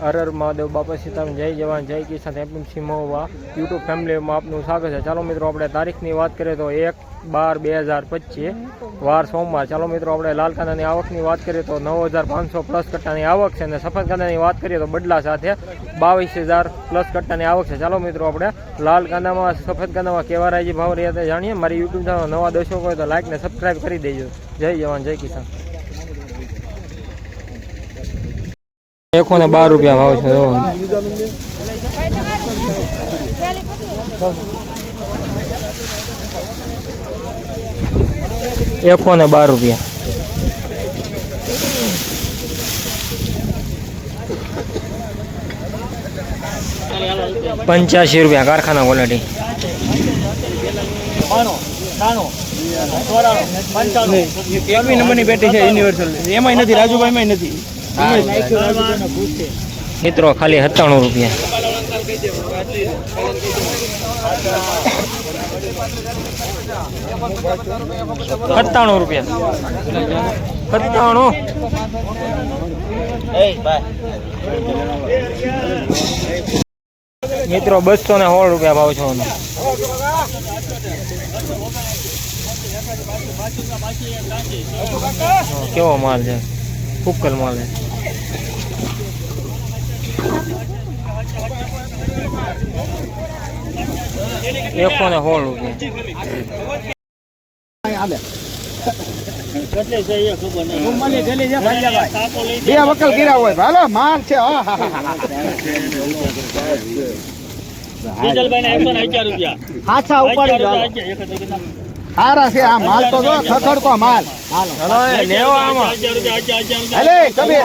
હર હર મહાદેવ બાપા સીતામ જય જવાન, જય કિસાન એપીએમસી મહુવા યુટ્યુબ ફેમિલીમાં આપનું સ્વાગત છે. ચાલો મિત્રો, આપણે તારીખની વાત કરીએ તો એક બાર બે હજાર પચીસ, વાર સોમવાર. ચાલો મિત્રો, આપણે લાલ કાંદાની આવકની વાત કરીએ તો નવ હજાર પાંચસો પ્લસ કટ્ટાની આવક છે અને સફેદ કાંદાની વાત કરીએ તો બદલા સાથે બાવીસ હજાર પ્લસ કટ્ટાની આવક છે. ચાલો મિત્રો, આપણે લાલ કાંદામાં, સફેદ કાંદામાં કેવા રાજી ભાવ રહ્યા તે જાણીએ. મારી યુટ્યુબ ચેનલ નવા દર્શકો હોય તો લાઇક ને સબસ્ક્રાઈબ કરી દેજો. જય જવાન, જય કિસાન. એકસો ને બાર રૂપિયા ભાવ છે એકો ને બાર રૂપિયા. પંચ્યાસી રૂપિયા, કારખાના ક્વોલિટી એકવી નંબરની છે? યુનિવર્સલ એમાંય નથી રાજુભાઈ માં નથી. મિત્રો ખાલી સત્તાણું રૂપિયા. સત્તાણું રૂપિયા. સત્તાણું. મિત્રો બસો ને સોળ રૂપિયા ભાવ છો કેવો માલ છે? ફૂકલ માલ છે. એકસો ને સોળ બે વકલ ગીરા હોય. હાલો માલ છે. હા, હા, હા, હા. હાચા ઉપાડી. હારા છે આ માલ તો જો ખખડતો માલ. હાલો લેવો આમાં. કબીર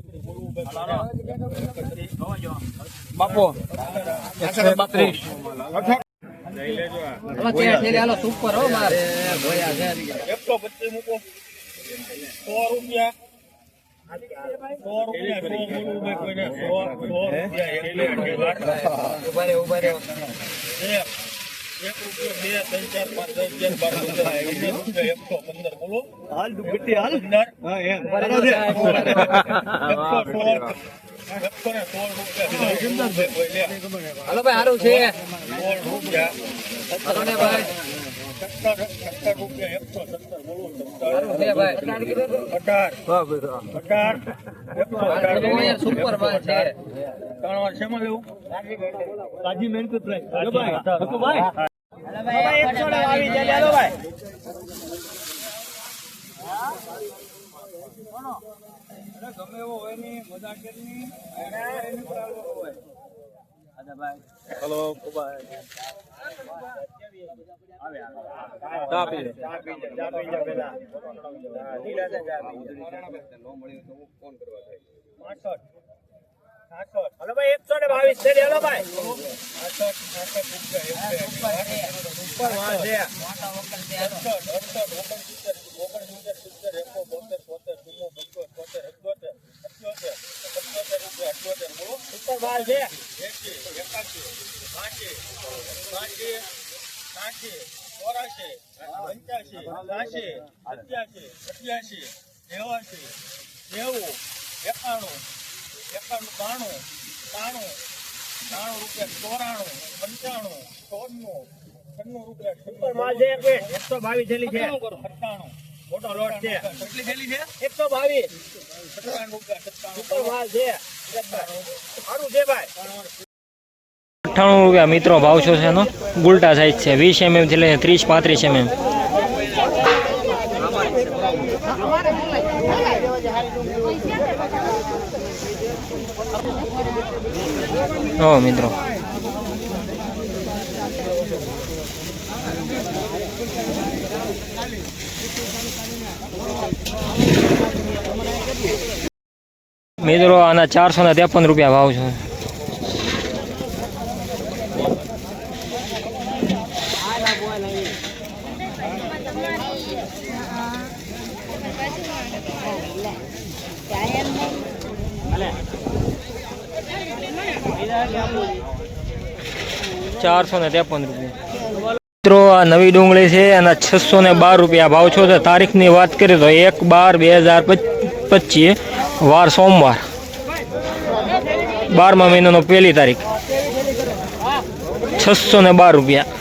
સો બત્રીસ. સો મૂકવું ભાઈ કોઈને. સો સો રૂપિયા એક એક રૂપિયો બે ત્રણ ચાર પાંચ દસ અગિયાર બાર પંદર વીસ એકસો પંદર બોલો હાલ દુગટી હાલ પંદર એકસો ને સોળ રૂપિયા હાલો ભાઈ સારું છે સોળ રૂપિયા સત્તર સત્તર રૂપિયા એકસો સત્તર બોલો સત્તર અઢાર અઢાર એકસો અઢાર સુપર છે ત્રણ વાર શેમાં લેવું તાજી મહેનત ગમે એવો હોયની મજા કરી હલો ચા પી લે હલો ભાઈ એકસો ને બાવીસ છે હલો ભાઈ ચોરાશી પંચ્યાસી ત્યાસી સત્યાસી અઠ્યાસી નેવાસી નેવું એકાણું એકાણું બાણું ત્રાણું ત્રાણું રૂપિયા ચોરાણું પંચાણું ચોરનું છન્નું રૂપિયા એકસો બાવીસ થેલી છે. સત્તાણું મોટો લોટ છે. કેટલી થેલી છે? એકસો બાવીસ. સત્તાણું રૂપિયા સત્તાણું. માલ છે. સારું છે ભાઈ. અઠ્ઠાણું રૂપિયા મિત્રો ભાવ છો છે એનો? ગુલટા સાઈઝ છે. વીસ એમએમથી લઈને ત્રીસ પાંત્રીસ એમએમ હો મિત્રો. મિત્રો આના ચારસો ને ત્રેપન રૂપિયા ભાવ છે. ચારસો ને ત્રેપન રૂપિયા. મિત્રો, આ નવી ડુંગળી છે એના છસો ને બાર રૂપિયા ભાવ છો. તો તારીખની વાત કરીએ તો એક બાર બે હજાર પચીસ, વાર સોમવાર. બારમા મહિનાનો પહેલી તારીખ. છસો ને બાર રૂપિયા.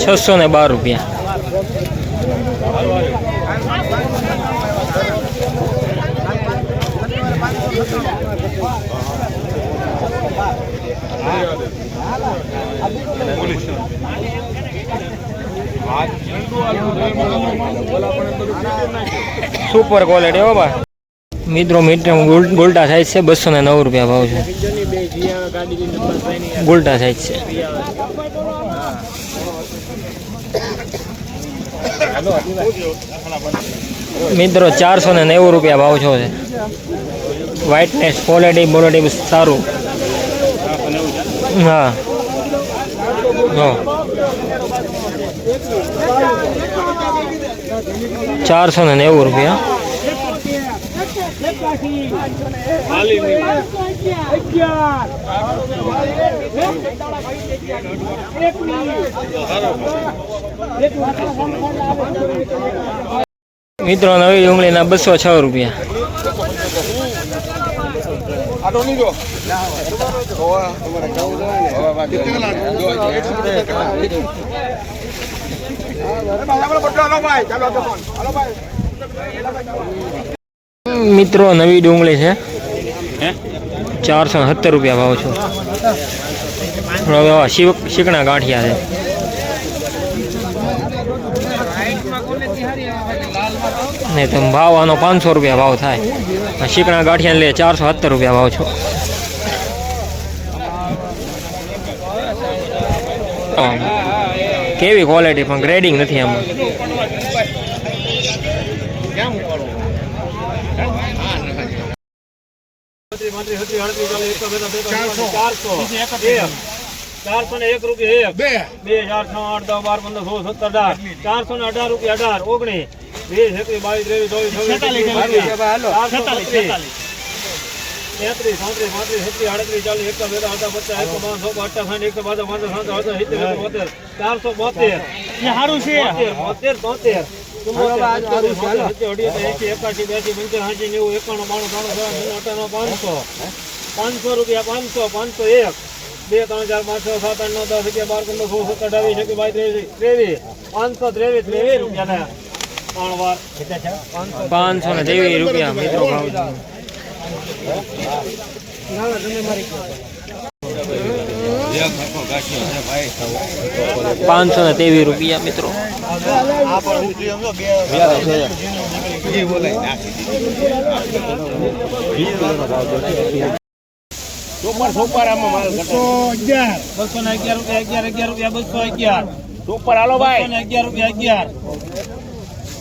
છસો ને બાર રૂપિયા. સુપર ક્વોલિટી હો બા મિત્રો મીટર ગોલ્ટા સાઈઝ છે, બસો ને નવ રૂપિયા ભાવ છે. ગોલ્ટા સાઈઝ છે. મિત્રો, ચારસો ને નેવું રૂપિયા ભાવ છો છે. વ્હાઇટનેસ ક્વોલિટી બોલિટી સારું. હા. ચારસો ને નેવું રૂપિયા. મિત્રો નવી ડુંગળીના બસો છ રૂપિયા. મિત્રો નવી ડુંગળી છે. ચારસો સત્તર રૂપિયા ભાવ છો. શીકણા ગાંઠિયા છે. નહીં તો ભાવ આનો પાંચસો રૂપિયા ભાવ થાય. શીકણા ગાંઠિયા લે ચારસો સત્તર રૂપિયા ભાવ છો. કેવી ક્વોલિટી પણ ગ્રેડિંગ નથી આમાં. ચારસો. ને એક રૂપિયા એક. બે. ચાર છ આઠ દસ બાર પંદર સોળ સત્તર અઢાર. ચારસો ને અઢાર રૂપિયા અઢાર. ઓગણીસ. વીસ એકવીસ બાવીસ ત્રેવીસ ચોવીસ છવ્વીસ તેત્રીસ ચોત્રીસ પાંત્રીસ છત્રીસ આડત્રીસ ચાલીસ એકસો બે અડધા પચાસ એકસો પાંચસો અઠ્ઠાવન એકસો બાદ પાંચસો સાત અડધા સિત્તેર બોતેર ચારસો બોતેર. સારું છે. બોતેર તોતેર. પાંચસો પાંચસો રૂપિયા પાંચસો પાંચસો એક. બે ત્રણ ચાર પાંચ છ સાત આઠ નવ દસ રૂપિયા બાર પંદર સોળ સત્તર અઢાવીસ એકવીસ બાવીસ ત્રેવીસ ત્રેવીસ પાંચસો ત્રેવીસ ત્રેવીસ રૂપિયા ત્રણ વાર. પાંચસો. પાંચસો ને ત્રેવીસ રૂપિયા મિત્રો ભાવ છે. પાંચસો ને તેવીસ રૂપિયા, મિત્રો. બસો ને અગિયાર રૂપિયા અગિયાર અગિયાર રૂપિયા બસો અગિયાર ઉપર હાલો ભાઈ ને અગિયાર રૂપિયા અગિયાર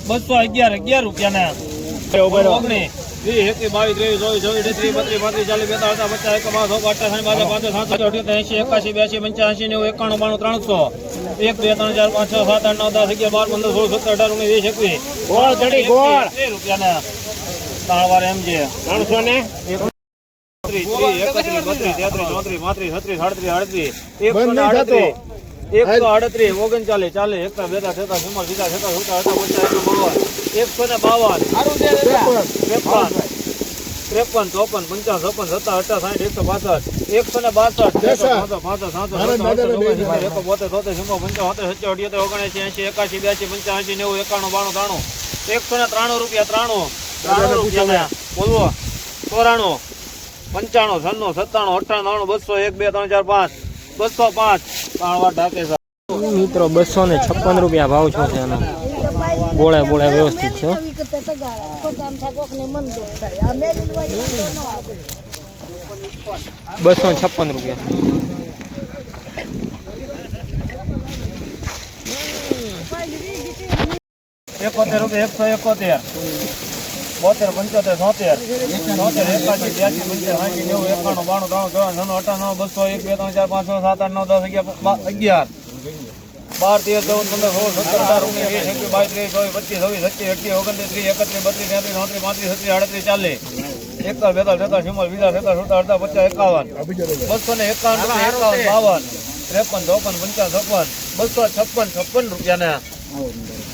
બસો અગિયાર અગિયાર રૂપિયા ને ઓગણીસ. વીસ એકવીસ બાવીસ ત્રેવીસ ચોવીસ ચોવીસ ત્રીસ બત્રીસ પાંત્રીસ ચાલીસ પચાસ એક પાંચસો અઠ્ઠાસી બાદ પાંચસો સાતસો અઠ્યોતેર એંશી એકાશી બ્યાસી પંચ્યાસી નેવું એકાણું બાણું ત્રણસો. એક બે ત્રણ ચાર પાંચ છ સાત આઠ નવ દસ અગિયાર બાર પંદર સોળ સત્તર અઢાર ઓગણીસ વીસ એકવીસ. ગોળ ચડી ગોળ. રૂપિયા ત્રણ એમ છે ત્રણસો ને? એકત્રીસ, ત્રીસ, એકત્રીસ, બત્રીસ, તેત્રીસ, ચોત્રીસ, પાંત્રીસ, છત્રીસ, સાડત્રીસ, આડત્રીસ, એકસો આડત્રીસ, એકસો આડત્રીસ, ઓગણચાલીસ, ચાલીસ, એકતા, બેતા, તેતા, સુમાર સીતા, છેતા, સુતા હતા પચાસ, એકસો બાવન, એકસો ને બાવન, ત્રેપન, ત્રેપન ચોપન પંચાવન ચોપન સત્તા અઠા સાઠ એકસો બાસઠ. એકસો ને બાસઠ. બેસા. પાંચસો સાતસો મારે દાદાને બે જણા. એકો બોતેર તોતેર સિમ્બો પંચાવન સત્તર અઠ્યોતેર ઓગણએંસી એંસી એકાશી બ્યાસી પંચ્યાસી નેવું એકાણું બાણું ત્રાણું. એકસો ને ત્રાણું રૂપિયા ત્રાણું. ત્રાણું રૂપિયા બોલવો. ચોરાણું પંચાણું છન્નું સત્તાણું અઠાણું ત્રાણું બસો એક બે ત્રણ ચાર પાંચ. બસો પાંચ. ત્રણ વાર ઢાકે મિત્રો બસો ને છપ્પન રૂપિયા ભાવ છો છે એનો. બોળે બોળે વ્યવસ્થિત છે હો. બસો ને છપ્પન રૂપિયા એકોતેર રૂપિયા એકસો એકોતેર બોતેર પંચોતેર સોતેર સોતેર એકાસી બ્યાસી પંચાસી સાઠી નેવું એકાણું બાણું ત્રણ ત્રણ છન્નું અઠાણું બસો એક બે ત્રણ ચાર પાંચ છ સાત આઠ નવ દસ અગિયાર બા- અગિયાર બાર તેર ચૌદ પંદર સોળ સત્તર અઢાર ઓગણીસ વીસ એકવીસ બાવીસ ત્રેવીસ ચોવીસ પચીસ છવ્વીસ સત્યાવીસ અઠ્યાવીસ ઓગણત્રીસ ત્રીસ એકત્રીસ બત્રીસ તેત્રીસ ચોત્રીસ પાંત્રીસ છત્રીસ આડત્રીસ ચાલીસ એકતાલીસ બેતાલીસ તેતાલીસ ચુમ્માલીસ વીસ સત્તર સત્તર અડધા પચાસ એકાવન બસો ને એકાવન એકાવન બાવન ત્રેપન ચોપન પંચાવન છપ્પન બસો છપ્પન છપ્પન રૂપિયા ને